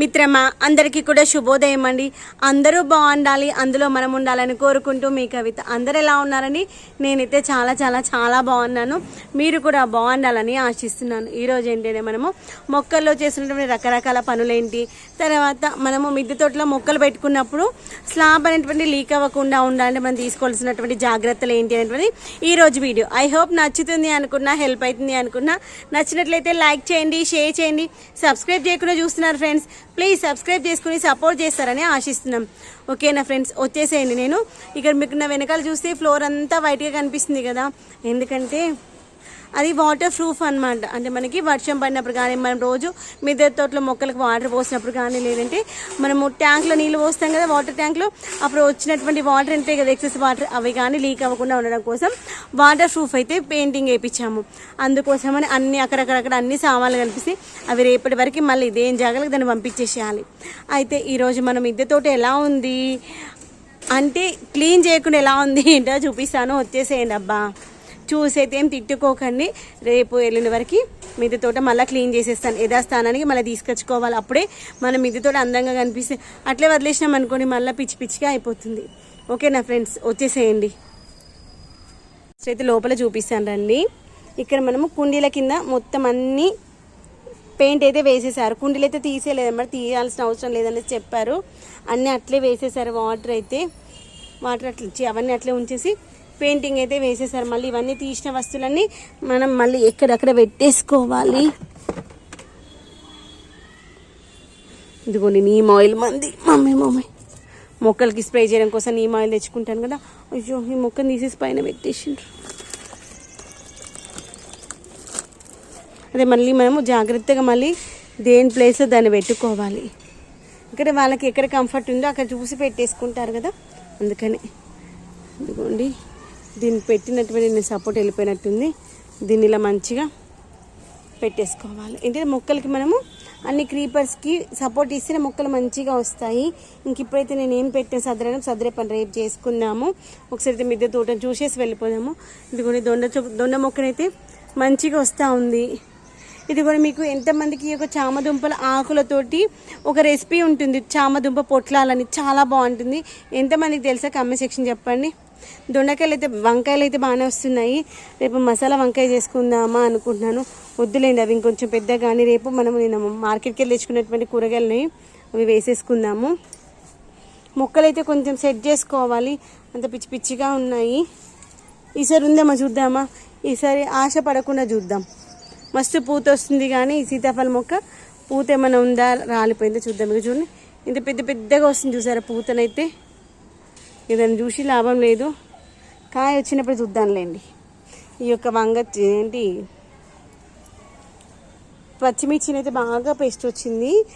మిత్రమా అందరికీ కూడా శుభోదయం అండి. అందరూ బాగుండాలి అందులో మనం ఉండాలని కోరుకుంటూ మీ కవిత అందరు ఎలా ఉన్నారని నేనైతే చాలా చాలా చాలా బాగున్నాను. మీరు కూడా బాగుండాలని ఆశిస్తున్నాను. ఈరోజు ఏంటంటే మనము మొక్కల్లో చేసినటువంటి రకరకాల పనులేంటి? తర్వాత మనము మిద్దె తోటలో మొక్కలు పెట్టుకున్నప్పుడు స్లాబ్ అనేటువంటి లీక్ అవ్వకుండా ఉండాలంటే మనం తీసుకోవాల్సినటువంటి జాగ్రత్తలు ఏంటి అనేటువంటి ఈ రోజు వీడియో. ఐ హోప్ నచ్చుతుంది అనుకున్నా హెల్ప్ అవుతుంది అనుకున్నా. నచ్చినట్లయితే లైక్ చేయండి షేర్ చేయండి. సబ్స్క్రైబ్ చేయకుండా చూస్తున్నారు ఫ్రెండ్స్. ప్లీజ్ సబ్స్క్రైబ్ చేసుకుని సపోర్ట్ చేస్తారని ఆశిస్తున్నాం. ఓకేనా ఫ్రెండ్స్ వచ్చేసేయండి. నేను ఇక్కడ మీకు నా వెనకాల చూస్తే ఫ్లోర్ అంతా వైట్గా కనిపిస్తుంది కదా. ఎందుకంటే అది వాటర్ ప్రూఫ్ అనమాట అంటే మనకి వర్షం పడినప్పుడు కానీ మనం రోజు మిద్దె తోటలో మొక్కలకు వాటర్ పోసినప్పుడు కానీ లేదంటే మనము ట్యాంక్లో నీళ్ళు పోస్తాం కదా వాటర్ ట్యాంక్లో అప్పుడు వచ్చినటువంటి వాటర్ ఉంటాయి కదా ఎక్సెస్ వాటర్ అవి కానీ లీక్ అవ్వకుండా ఉండడం కోసం వాటర్ ప్రూఫ్ అయితే పెయింటింగ్ వేయించాము. అందుకోసమని అన్ని అక్కడక్కడక్కడ అన్ని సామాన్లు కనిపిస్తాయి అవి రేపటి వరకు మళ్ళీ ఇదేం జాగ్రత్తగా దాన్ని పంపించేసేయాలి. అయితే ఈరోజు మనం మిద్దె తోట ఎలా ఉంది? అంటే క్లీన్ చేయకుండా ఎలా ఉంది ఏంటో చూపిస్తాను. వచ్చేసేయండి అబ్బా. చూసైతే ఏం తిట్టుకోకండి. రేపు వెళ్ళిన వరకు మిద్దె తోట మళ్ళీ క్లీన్ చేసేస్తాను. యథాస్థానానికి మళ్ళీ తీసుకొచ్చుకోవాలి. అప్పుడే మన మిద్దె తోట అందంగా కనిపిస్తే అట్లే వదిలేసినాం అనుకోండి మళ్ళీ పిచ్చి పిచ్చిగా అయిపోతుంది. ఓకేనా ఫ్రెండ్స్? వచ్చేసేయండి. ఫస్ట్ అయితే లోపల చూపిస్తాను రండి. ఇక్కడ మనము కుండీల కింద మొత్తం అన్నీ పెయింట్ అయితే వేసేసారు. కుండీలు అయితే తీసేయలేదన్నమాట తీయాల్సిన అవసరం లేదనేసి చెప్పారు. అన్నీ అట్లే వేసేసారు వాటర్ అయితే. వాటర్ అట్లా ఇచ్చి అవన్నీ అట్లే ఉంచేసి పెయింటింగ్ అయితే వేసేసారు. మళ్ళీ ఇవన్నీ తీసిన వస్తువులన్నీ మనం మళ్ళీ ఎక్కడక్కడ పెట్టేసుకోవాలి. ఇదిగోండి నీమ్ ఆయిల్ మంది. Mummy mummy. మొక్కలకి స్ప్రే చేయడం కోసం నీమ్ ఆయిల్ తెచ్చుకుంటాను కదా. అయ్యో ఈ మొక్కను తీసేసి పైన పెట్టేసిండ్రు. అదే మళ్ళీ మనము జాగ్రత్తగా మళ్ళీ దేని ప్లేస్లో దాన్ని పెట్టుకోవాలి. ఇక్కడ వాళ్ళకి ఎక్కడ కంఫర్ట్ ఉందో అక్కడ చూసి పెట్టేసుకుంటారు కదా. అందుకని ఇదిగోండి. దీన్ని పెట్టినటువంటి నేను సపోర్ట్ వెళ్ళిపోయినట్టుంది. దీన్ని ఇలా మంచిగా పెట్టేసుకోవాలి. ఏంటంటే మొక్కలకి మనము అన్ని క్రీపర్స్కి సపోర్ట్ ఇస్తే మొక్కలు మంచిగా వస్తాయి. ఇంక ఇప్పుడైతే నేను ఏం పెట్టాను సదరడం సదరే పని రేపు చేసుకుందాము ఒకసారి అయితే మిద్దె తోటను చూసేసి వెళ్ళిపోదాము. కూడా దొండ దొండ మొక్కనైతే మంచిగా వస్తూ ఉంది. ఇది కూడా మీకు ఎంతమందికి ఒక చామదుంపల ఆకులతోటి ఒక రెసిపీ ఉంటుంది. చామదుంప పొట్లాలని చాలా బాగుంటుంది. ఎంతమందికి తెలుసా? కమెంట్ సెక్షన్ చెప్పండి. దొండకాయలు అయితే వంకాయలు అయితే బాగానే వస్తున్నాయి. రేపు మసాలా వంకాయ చేసుకుందామా అనుకుంటున్నాను. వద్దులేండి అవి ఇంకొంచెం పెద్దగా కానీ రేపు మనం నేను మార్కెట్కి వెళ్ళి తెచ్చుకున్నటువంటి కూరగాయలని అవి వేసేసుకుందాము. మొక్కలు అయితే కొంచెం సెట్ చేసుకోవాలి. అంత పిచ్చి పిచ్చిగా ఉన్నాయి. ఈసారి ఉందామా చూద్దామా. ఈసారి ఆశ పడకుండా చూద్దాం. మస్తు పూత వస్తుంది కానీ ఈ సీతాఫల మొక్క పూత ఏమైనా ఉందా? రాలిపోయిందో? చూద్దాం. ఇక చూడండి. ఇంత పెద్ద పెద్దగా వస్తుంది చూసారా పూతనైతే. ఇదని చూసి లాభం లేదు. కాయ వచ్చినప్పుడు చూద్దాంలేండి. ఈ యొక్క వంగ ఏంటి? పచ్చిమిర్చిని అయితే బాగా పేస్ట్ వచ్చింది.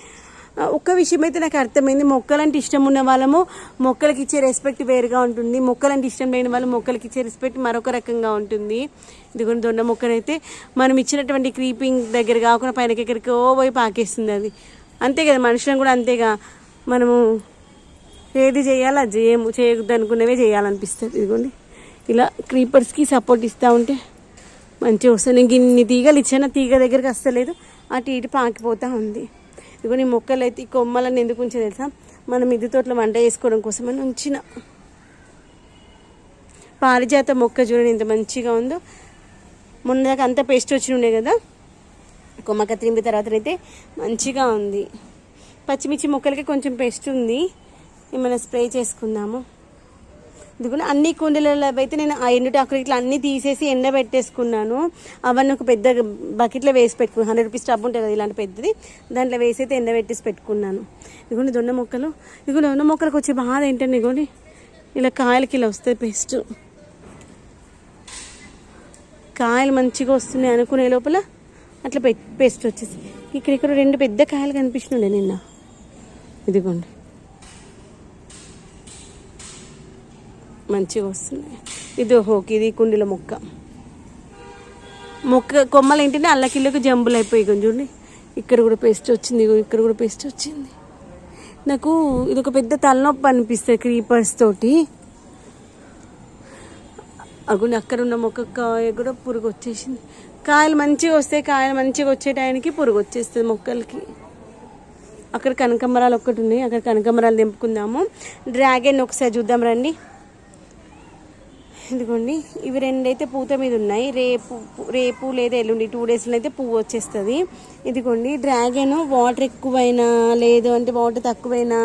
ఒక్క విషయం అయితే నాకు అర్థమైంది. మొక్కలంటే ఇష్టం ఉన్న వాళ్ళము మొక్కలకి ఇచ్చే రెస్పెక్ట్ వేరుగా ఉంటుంది. మొక్కలంటే ఇష్టం లేని వాళ్ళు మొక్కలకి ఇచ్చే రెస్పెక్ట్ మరొక రకంగా ఉంటుంది. ఇదిగోండి దొండ మొక్కనైతే మనం ఇచ్చినటువంటి క్రీపింగ్ దగ్గర కాకుండా పైనకి ఎక్కడికో పోయి పాకేస్తుంది అది. అంతే కదా మనుషులను కూడా అంతేగా. మనము ఏది చేయాలో అది చేయము చేయకూడదు అనుకున్నవే చేయాలనిపిస్తుంది. ఇదిగోండి. ఇలా క్రీపర్స్కి సపోర్ట్ ఇస్తూ ఉంటే మంచిగా వస్తుంది. నేను ఇన్ని తీగలు ఇచ్చాను తీగ దగ్గరికి వస్తలేదు. అటు ఇటు పాకిపోతూ ఉంది. ఇదిగో ఈ మొక్కలు అయితే ఈ కొమ్మలను ఎందుకు ఉంచే తెలుసా? మనం ఇది తోటలో వంట చేసుకోవడం కోసం అని ఉంచిన. పారిజాత మొక్క చూడండి ఎంత మంచిగా ఉందో. మొన్న దాకా అంత పేస్ట్ వచ్చి ఉండే కదా. కొమ్మక కత్తిరింపి తర్వాత అయితే మంచిగా ఉంది. పచ్చిమిర్చి మొక్కలకి కొంచెం పెస్ట్ ఉంది. ఏమైనా స్ప్రే చేసుకుందాము. ఇదిగోండి అన్ని కుండీలలో అయితే నేను ఆ ఎండుటాకులు ఇట్లా అన్ని తీసేసి ఎండబెట్టేసుకున్నాను అవన్నీ ఒక పెద్ద బకెట్లో వేసి పెట్టుకున్నాను. హండ్రెడ్ రూపీస్ టబ్ ఉంటుంది కదా ఇలాంటి పెద్దది. దాంట్లో వేసి అయితే ఎండబెట్టేసి పెట్టుకున్నాను. ఇదిగోండి దొన్న మొక్కలు. ఇదిగో దొన్న మొక్కలకు వచ్చే బాధ ఏంటంటే ఇదిగోండి? ఇలా కాయలకి ఇలా వస్తాయి పేస్ట్ కాయలు మంచిగా వస్తున్నాయి అనుకునే లోపల అట్లా పె పేస్ట్ వచ్చేసి. ఇక్కడ ఇక్కడ రెండు పెద్ద కాయలు కనిపిస్తుండే నిన్న. ఇదిగోండి. మంచిగా వస్తున్నాయి. ఇది ఓకే ఇది కుండీల మొక్క. మొక్క కొమ్మలు ఏంటంటే అల్లకిళ్ళకు జంబులు అయిపోయి చూడండి. ఇక్కడ కూడా పేస్ట్ వచ్చింది ఇక్కడ కూడా పేస్ట్ వచ్చింది. నాకు ఇది ఒక పెద్ద తలనొప్పి అనిపిస్తుంది క్రీపర్స్ తోటి. అగుండి అక్కడ ఉన్న మొక్క కాయ కూడా పురుగు వచ్చేసింది. కాయలు మంచిగా వస్తాయి కాయలు మంచిగా వచ్చే టైంకి పురుగు వచ్చేస్తుంది మొక్కలకి. అక్కడ కనకమరాలు ఒక్కటి ఉన్నాయి అక్కడ కనకమరాలు తెంపుకుందాము. డ్రాగన్ ఒకసారి చూద్దాం రండి. ఇదిగోండి ఇవి రెండైతే పూత మీద ఉన్నాయి. రేపు రేపు లేదా ఎల్లుండి టూ డేస్లో అయితే పువ్వు వచ్చేస్తుంది. ఇదిగోండి డ్రాగన్ వాటర్ ఎక్కువైనా లేదు అంటే వాటర్ తక్కువైనా.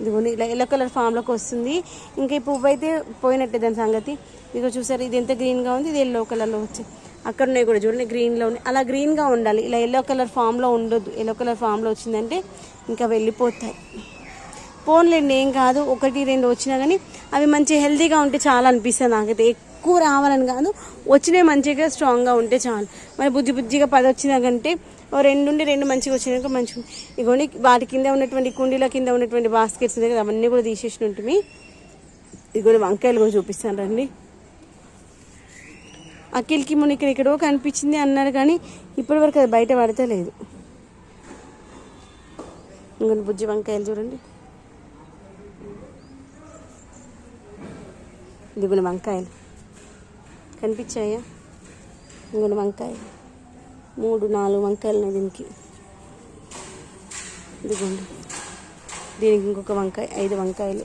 ఇదిగోండి ఇలా ఎల్లో కలర్ ఫామ్లోకి వస్తుంది. ఇంకా ఈ పువ్వు అయితే పోయినట్టే దాని సంగతి. ఇదిగో చూసారు ఇది ఎంత గ్రీన్గా ఉంది ఇది ఎల్లో కలర్లో వచ్చి. అక్కడ ఉన్నాయి కూడా చూడండి గ్రీన్లో ఉన్నాయి. అలా గ్రీన్గా ఉండాలి. ఇలా ఎల్లో కలర్ ఫామ్లో ఉండొద్దు. ఎల్లో కలర్ ఫామ్లో వచ్చిందంటే ఇంకా వెళ్ళిపోతాయి. పోన్లేండి ఏం కాదు. ఒకటి రెండు వచ్చినా కానీ అవి మంచి హెల్తీగా ఉంటే చాలా అనిపిస్తుంది నాకైతే. ఎక్కువ రావాలని కాదు. వచ్చినాయి మంచిగా స్ట్రాంగ్గా ఉంటే చాలు. మరి బుజ్జి బుజ్జిగా పది వచ్చినా కంటే ఓ రెండు నుండి రెండు మంచిగా వచ్చినాక మంచిగా ఇగోండి వాటి కింద ఉన్నటువంటి కుండీల కింద ఉన్నటువంటి బాస్కెట్స్ ఉన్నాయి కదా అవన్నీ కూడా తీసేసి ఉంటుంది ఇదిగోండి వంకాయలు కూడా చూపిస్తాను రండి. అఖిల్కి మొన్న ఇక్కడ ఎక్కడో కనిపించింది అన్నారు కానీ ఇప్పటివరకు అది బయట పడతలేదు. ఇంకొన్ని బుజ్జి వంకాయలు చూడండి. ఇదిగోండి వంకాయలు. కనిపించాయా? ఇంకొన్ని వంకాయలు. మూడు నాలుగు వంకాయలు ఉన్నాయి దీనికి. ఇదిగోండి. దీనికి ఇంకొక వంకాయ ఐదు వంకాయలు.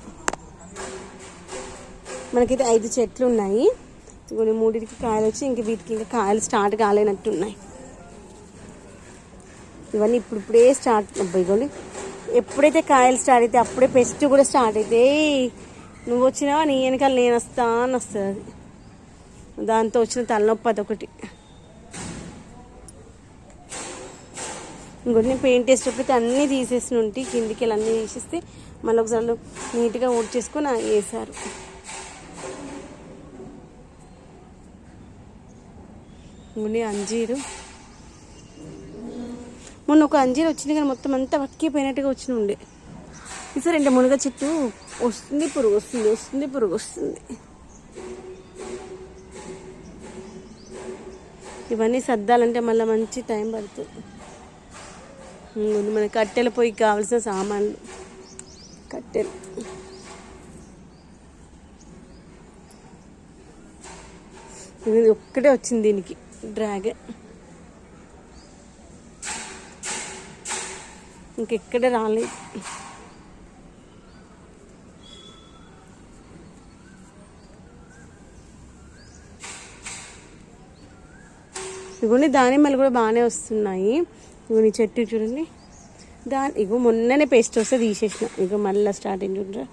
మనకైతే ఐదు చెట్లు ఉన్నాయి. ఇదిగోండి మూడింటికి కాయలు వచ్చి ఇంక వీటికి ఇంకా కాయలు స్టార్ట్ కాలేనట్టు ఉన్నాయి ఇవన్నీ ఇప్పుడు ఇప్పుడే స్టార్ట్ అబ్బాయి ఇదిగోండి. ఎప్పుడైతే కాయలు స్టార్ట్ అయితే అప్పుడే పెస్ట్ కూడా స్టార్ట్ అయితే నువ్వు వచ్చినావా నీ వెనకాల నేను వస్తా అని వస్తుంది అది. దాంతో వచ్చిన తలనొప్పి అదొకటి. ఇంకోటి నేను పెయింట్ వేసేటప్పుడు అన్నీ తీసేసి ఉంటే కిందికి వెళ్ళి అన్నీ తీసేస్తే మళ్ళీ ఒకసారి నీట్గా ఊడ్చేసుకొని వేసారు ఇంకొన్ని అంజీరు. మొన్న ఒక అంజీరు వచ్చింది కానీ మొత్తం అంతా వక్కిపోయినట్టుగా వచ్చిన ఉండే. ఈసారి రెండు మునగ చెట్టు వస్తుంది పురుగు వస్తుంది వస్తుంది పురుగు వస్తుంది. ఇవన్నీ సర్దాలంటే మళ్ళీ మంచి టైం పడుతుంది. ఇంకొన్ని మన కట్టెల పొయ్యి కావాల్సిన సామాన్లు. కట్టెలు. ఇది ఒక్కటే వచ్చింది దీనికి డ్రాగన్. ఇంకెక్కడే రాలేదు. ఇగోండి దానిమ్మలు కూడా బాగానే వస్తున్నాయి. ఇగోని చెట్టు చూడండి. దాని ఇగో మొన్ననే పేస్ట్ వస్తే తీసేసిన. ఇగో మళ్ళీ స్టార్ట్ అయింది చూడరా.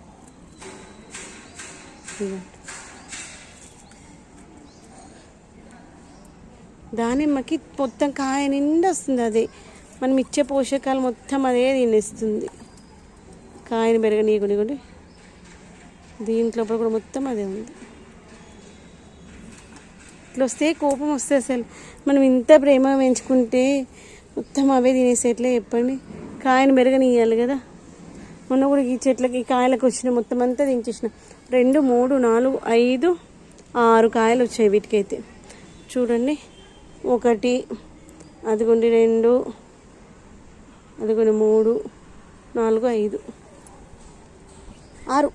దానిమ్మకి మొత్తం కాయ నిండా వస్తుంది అదే. మనం ఇచ్చే పోషకాలు మొత్తం అదే తినేస్తుంది. కాయని పెరగనీయకుండా కూడా దీంట్లో కూడా మొత్తం అదే ఉంది. వస్తే కోపం వస్తే అసలు. మనం ఇంత ప్రేమ పెంచుకుంటే మొత్తం అవే తినేసేట్లే చెప్పండి? కాయను మెరగనియాలి కదా. మొన్న కూడా ఈ చెట్లకి ఈ కాయలకు వచ్చిన మొత్తం అంతా దించేసిన. రెండు మూడు నాలుగు ఐదు ఆరు కాయలు వచ్చాయి వీటికైతే. చూడండి. ఒకటి అదిగోండి రెండు అదిగోండి మూడు నాలుగు ఐదు ఆరు.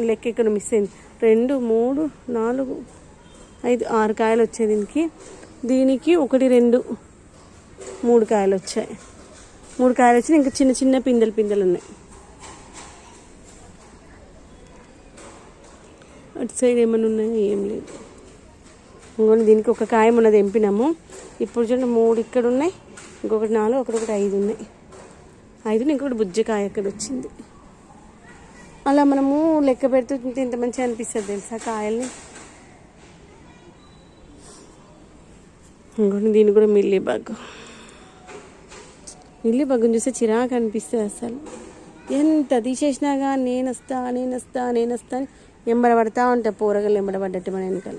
లెక్క ఇక్కడ మిస్ అయింది. రెండు మూడు నాలుగు ఐదు ఆరు కాయలు వచ్చాయి దీనికి. దీనికి ఒకటి రెండు మూడు కాయలు వచ్చాయి. మూడు కాయలు వచ్చి ఇంకా చిన్న చిన్న పిందెలు పిందెలు ఉన్నాయి. అటు సైడ్ ఏమైనా ఉన్నాయో? ఏం లేదు. ఇంకోటి దీనికి ఒక కాయ మన తెంపినాము. ఇప్పుడు చూడండి మూడు ఇక్కడ ఉన్నాయి. ఇంకొకటి నాలుగు ఒకటి ఐదు ఉన్నాయి. ఐదు ఇంకొకటి బుజ్జకాయ అక్కడ వచ్చింది. అలా మనము లెక్క పెడుతుంటే ఇంత మంచిగా అనిపిస్తుంది తెలుసా కాయల్ని? ఇంకోటి దీన్ని కూడా మిల్లీ బగ్. మిల్లీ బగ్గుని చూస్తే చిరాకు అనిపిస్తుంది అసలు. ఎంత తీసేసినా కానీ నేనొస్తా నేనొస్తా నేను వస్తా నేను వస్తా అని ఎంబడబడతా ఉంటా. పోరగలు మన వెనకాల.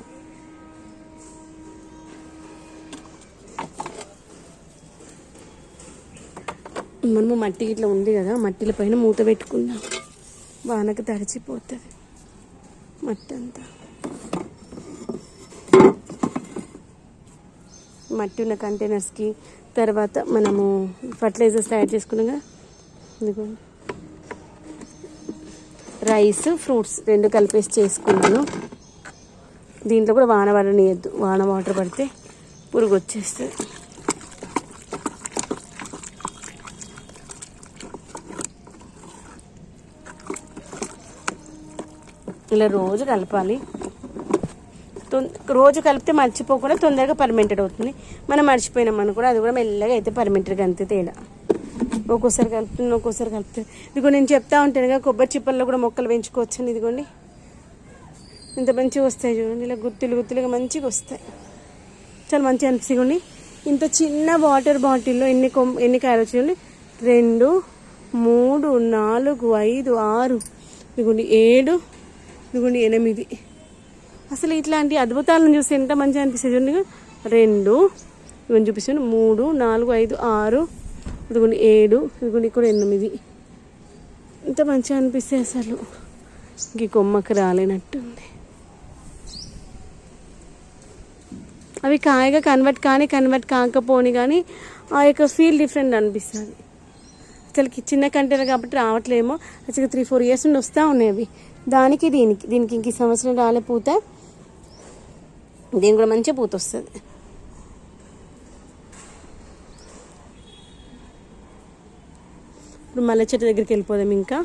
మనము మట్టి ఇట్లా ఉంది కదా మట్టిల పైన మూత పెట్టుకుందాం. వానకు తడిచిపోతుంది. మట్టి అంతా మట్టి ఉన్న కంటైనర్స్కి తర్వాత మనము ఫర్టిలైజర్స్ తయారు చేసుకున్నాగా రైస్ ఫ్రూట్స్ రెండు కలిపేసి చేసుకున్నాను. దీంట్లో కూడా వాన పడనియద్దు. వాన వాటర్ పడితే పురుగు వచ్చేస్తుంది. ఇలా రోజు కలపాలి. రోజు కలిపితే మర్చిపోకుండా తొందరగా పర్మెంటెడ్ అవుతుంది. మనం మర్చిపోయినాం అనుకో అది కూడా మెల్లగా అయితే పర్మెంటెడ్గా అంతే తేడా. ఒక్కోసారి కలుపుతుంది ఒక్కోసారి కలుపుతుంది ఇదిగో నేను చెప్తా ఉంటాను కదా కొబ్బరి చిప్పల్లో కూడా మొక్కలు పెంచుకోవచ్చు అని ఇదిగోండి. ఇంత మంచిగా వస్తాయి చూడండి ఇలా గుత్తులు గుత్తులుగా మంచిగా వస్తాయి. చాలా మంచిగా అనిపిస్తుంది ఇంత చిన్న వాటర్ బాటిల్లో ఎన్ని కొమ్ ఎన్ని కాయలు వచ్చాయండి రెండు మూడు నాలుగు ఐదు ఆరు. ఇదిగోండి ఏడు ఇదిగోండి ఎనిమిది. అసలు ఇట్లాంటి అద్భుతాలను చూస్తే ఎంత మంచిగా అనిపిస్తుంది చూడండి. రెండు ఇవన్నీ చూపిస్తాను మూడు నాలుగు ఐదు ఆరు ఇదిగోండి ఏడు ఇదిగోండి ఇక్కడ ఎనిమిది. ఎంత మంచిగా అనిపిస్తాయి అసలు. ఇంక కొమ్మకి రాలేనట్టుంది అవి కాయగా కన్వర్ట్ కానీ కన్వర్ట్ కాకపోని కానీ ఆ యొక్క ఫీల్ డిఫరెంట్ అనిపిస్తుంది. అసలుకి చిన్న కంటైనర్ కాబట్టి రావట్లేమో. అసలు త్రీ ఫోర్ ఇయర్స్ నుండి వస్తూ ఉన్నాయి అవి. దానికి దీనికి దీనికి ఇంక ఈ సంవత్సరం రాలే పూత దీని కూడా మంచిగా పూత వస్తుంది. ఇప్పుడు మల్లె చెట్టు దగ్గరికి వెళ్ళిపోదాం ఇంకా.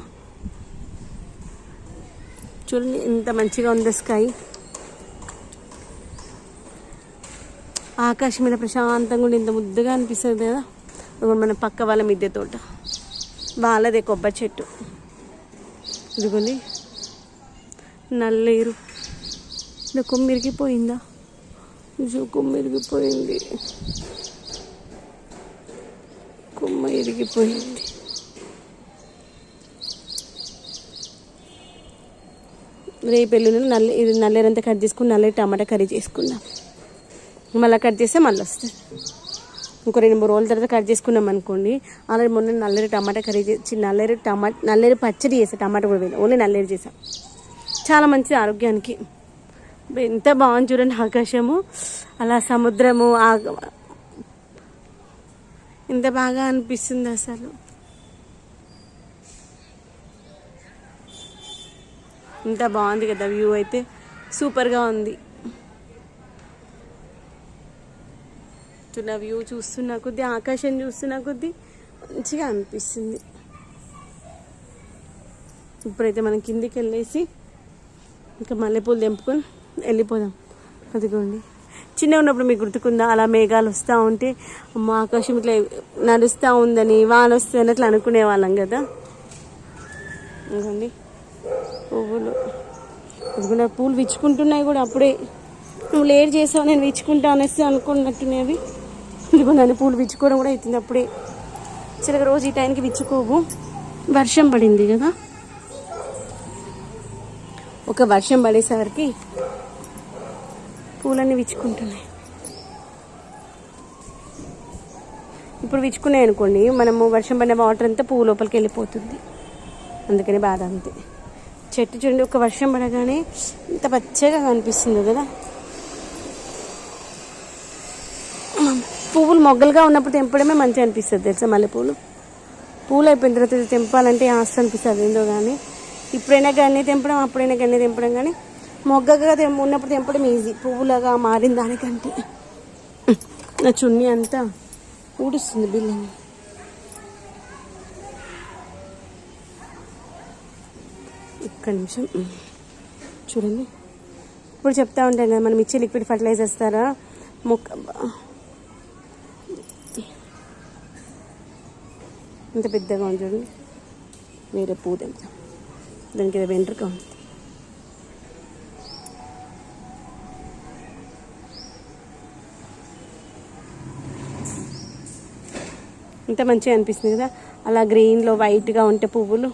చూడండి ఇంత మంచిగా ఉంది స్కై ఆకాశం మీద ప్రశాంతంగా ఉండి ఇంత ముద్దుగా అనిపిస్తుంది కదా. ఇప్పుడు మన పక్క వాళ్ళ మిద్దె తోట. వాళ్ళదే కొబ్బరి చెట్టు. ఇదిగోండి. నల్లేరు. ఇది కొమ్మిరిగిపోయిందా? ఇరిగిపోయిందా కొమ్మ ఇరిగిపోయింది కొమ్మ ఇరిగిపోయింది. రేపు ఎల్లుండి నల్ల ఇది నల్లేరంతా కట్ చేసుకుని నల్లే టమాటా కర్రీ చేసుకుందాం. మళ్ళీ కట్ చేస్తే మళ్ళీ వస్తుంది ఇంకో రెండు మూడు రోజుల తర్వాత కట్ చేసుకున్నాం అనుకోండి అలాగే మొన్న నల్లేరు టమాటా కర్రీ చేసి నల్లేరు టమాటా నల్లేరు పచ్చడి చేసా టమాటా కూడా వేయాలి ఓన్లీ నల్లేరు చేసాం. చాలా మంచిది ఆరోగ్యానికి. ఎంత బాగుంది చూడండి ఆకాశము. అలా సముద్రము ఆ ఎంత బాగా అనిపిస్తుంది అసలు. ఇంత బాగుంది కదా వ్యూ అయితే. సూపర్గా ఉంది. చూస్తున్న వ్యూ చూస్తున్న కొద్దీ ఆకాశం చూస్తున్న కొద్దీ మంచిగా అనిపిస్తుంది. ఇప్పుడైతే మనం కిందికి వెళ్ళేసి ఇంకా మల్లెపూలు తెంపుకొని వెళ్ళిపోదాం. అదిగోండి. చిన్న ఉన్నప్పుడు మీకు గుర్తుకుందా? అలా మేఘాలు వస్తూ ఉంటే అమ్మ ఆకాశం ఇట్లా నడుస్తూ ఉందని వాన వస్తుందని అట్లా అనుకునే వాళ్ళం కదా. ఇంకోండి పువ్వులు. ఇదిగో పూలు విచ్చుకుంటున్నాయి కూడా అప్పుడే. నువ్వు లేట్ చేసావు నేను విచ్చుకుంటా అనేసి అనుకున్నట్టునేవి ఇదిగో నన్ను పూలు విచ్చుకోవడం కూడా అవుతుంది అప్పుడే. చిలక రోజు ఈ టైంకి విచ్చుకోవు. వర్షం పడింది కదా. ఒక వర్షం పడేసరికి పూలన్నీ విచ్చుకుంటున్నాయి. ఇప్పుడు విచ్చుకున్నాయి అనుకోండి మనము వర్షం పడిన వాటర్ అంతా పువ్వు లోపలికి వెళ్ళిపోతుంది. అందుకని బాధ అంతే. చెట్టు చూడండి ఒక వర్షం పడగానే ఇంత పచ్చగా కనిపిస్తుంది కదా. పువ్వులు మొగ్గలుగా ఉన్నప్పుడు తెంపడమే మంచిగా అనిపిస్తుంది తెలుసా మల్లెపూలు? పూలు అయిపోయిన తర్వాత తెంపాలంటే ఆస్తి అనిపిస్తుంది ఏందో కానీ ఇప్పుడైనా గన్నీ తెంపడం అప్పుడైనా గన్నీ తెంపడం కానీ మొగ్గగా ఉన్నప్పుడు తెంపడం ఈజీ పువ్వులాగా మారిన దానికంటే. నా చున్నీ అంతా ఊడుస్తుంది బిల్లని ఒక్క నిమిషం. చూడండి. ఇప్పుడు చెప్తా ఉంటాను కదా మనం ఇచ్చే లిక్విడ్ ఫర్టిలైజర్ ఇస్తారా మొక్క ఇంత పెద్దగా ఉంది చూడండి. వేరే పువ్వు తెంపుతాం. దానికి ఏదో వెంట్రుక ఉంది. ఇంత మంచిగా అనిపిస్తుంది కదా? అలా గ్రీన్లో వైట్గా ఉంటే పువ్వులు.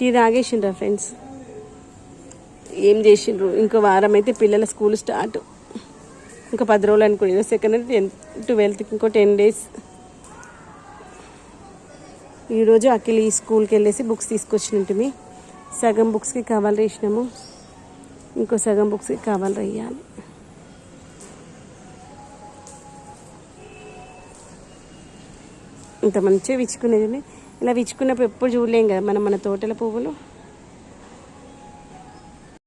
టీ తాగేసిండ్రా ఫ్రెండ్స్? ఏం చేసిండ్రు? ఇంకో వారం అయితే పిల్లల స్కూల్ స్టార్ట్. ఇంకా పది రోజులు అనుకుని సెకండ్ టెన్త్ ట్వెల్త్కి ఇంకో టెన్ డేస్. ఈరోజు అఖిల్ ఈ స్కూల్కి వెళ్ళేసి బుక్స్ తీసుకొచ్చినట్టుమి సగం బుక్స్కి కవర్ వేసినాము ఇంకో సగం బుక్స్కి కవర్ వేయాలి ఇంత మంచిగా విచ్చుకునేది. ఇలా విచ్చుకున్నప్పుడు ఎప్పుడు చూడలేం కదా మనం మన తోటల పువ్వులు.